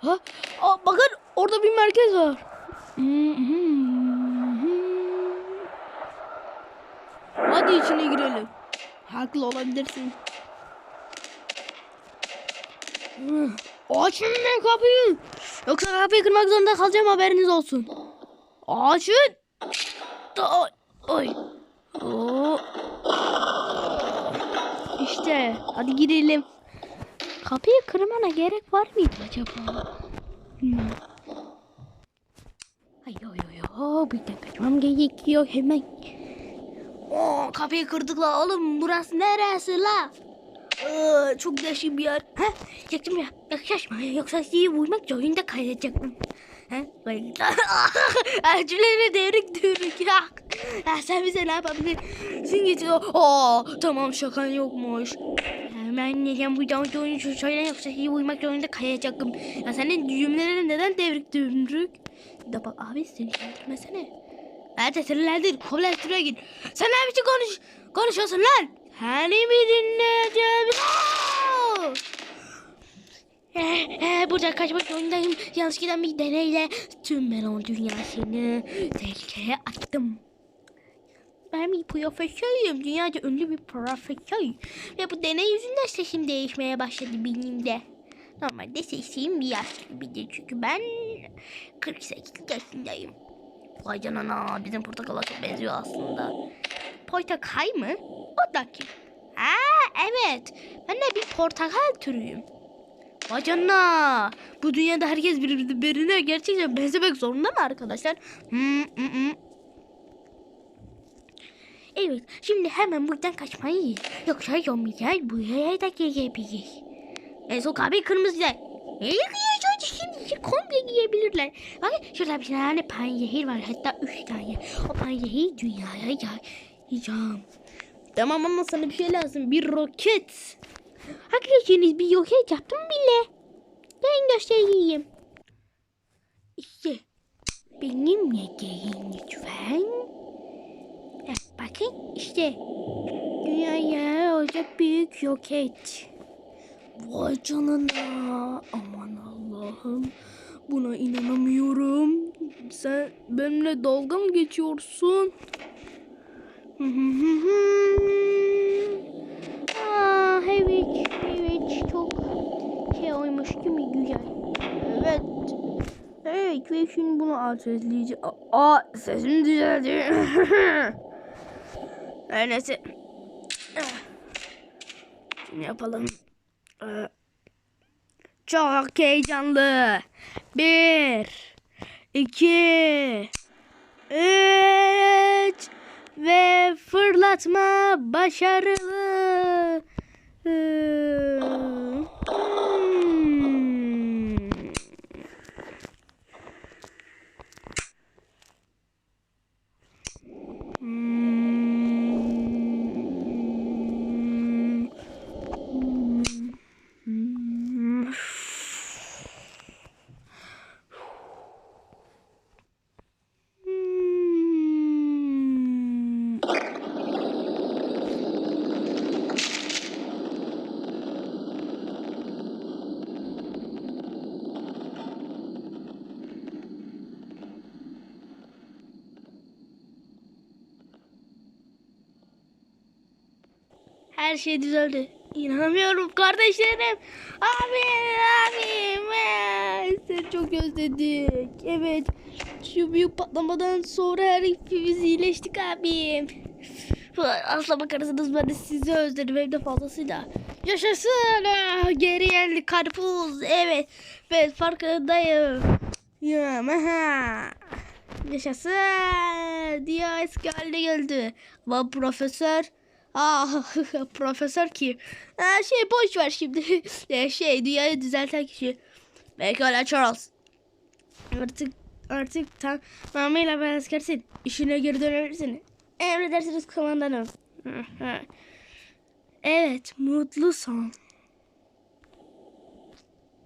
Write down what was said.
Ha? Aa, bakın orada bir merkez var. Hadi içine girelim. Haklı olabilirsin. Açın lan kapıyı. Yoksa kapıyı kırmak zorunda kalacağım haberiniz olsun. Açın. Hadi girelim. Kapıyı kırmana gerek var mıydı acaba? Bilmiyorum. Ay yo. Bir dakika kaçmam gerekiyor hemen. Oo, kapıyı kırdık la oğlum. Burası neresi la? Ee, çok değişik bir yer. Ha? Yaktım ya. Yaklaşma. Yoksa sizi vurmak zorunda kalacaktım. Ha? Acılarına devrik dürük ya. Sen bize ne yapabilirsin ki? Aa, tamam şakan yokmuş. Hemen neden bu davul oyunu söyle yoksa sizi vurmak zorunda kalacaktım. Ya senin cümleleri neden devrik dürük? Da bak abi seni öldürmesene. Sinirlendir. Koblen şuraya git. Sen ne biçim konuş konuşuyorsun lan? Hani mi dinleyeceğim? Aa! Eh, eh, burada kaçmak zorundayım. Yanlış giden bir deneyle tüm melon dünyasını tehlikeye attım. Ben bir profesörüm. Dünyaca ünlü bir profesör. Ve bu deney yüzünden sesim değişmeye başladı benim de. Normalde sesim bir yaş gibidir. Çünkü ben 48 yaşındayım. Vay canına bizim portakala çok benziyor aslında. Portakal mı? O da kim? Ha evet. Ben de bir portakal türüyüm. Vay canına. Bu dünyada herkes birbirine gerçekten benzemek zorunda mı arkadaşlar? Hmm, hmm, hmm. Evet, şimdi hemen buradan kaçmalıyız. Yoksa zombiler buraya da gelebilir. En son kahve kırmızı. Ne yıkayacağız şimdi? Komple giyebilirler. Bakın şurada bir tane panzehir var. Hatta üç tane. O panzehiri dünyaya yayacağım. Tamam ama sana bir şey lazım. Bir roket. Hakikaten bir roket yaptım bile. Ben göstereyim. İşte benimle gelin lütfen. İşte. Dünyaya olacak büyük roket. Vay canına. Aman Allah'ım. Buna inanamıyorum. Sen benimle dalga mı geçiyorsun? Aa, evet, evet çok şey olmuş değil mi güzel? Evet. Evet ve şimdi bunu ateşleyeceğim. Aa sesim düzeldi. Her neyse. Şimdi yapalım. Ee, Çok heyecanlı. Bir, iki, üç ve fırlatma başarılı. Her şey düzeldi. İnanamıyorum kardeşlerim. Abi, abim. Seni çok özledik. Evet. Şu büyük patlamadan sonra her hepimiz iyileştik abim. Asla bakarsanız ben de sizi özledim hem de fazlasıyla. Yaşasın. ah, Geri geldi karpuz. Evet. Ben farkındayım. Ya, aha. Yaşasın. Diye eski haline geldi. Ama profesör Ah profesör ki. Ha, şey boş ver şimdi. Şey dünyayı düzelten kişi. Pekala Charles. Artık artık tamamıyla ben askersin. İşine geri dönebilirsin. Emredersiniz komandanım. evet mutlu son.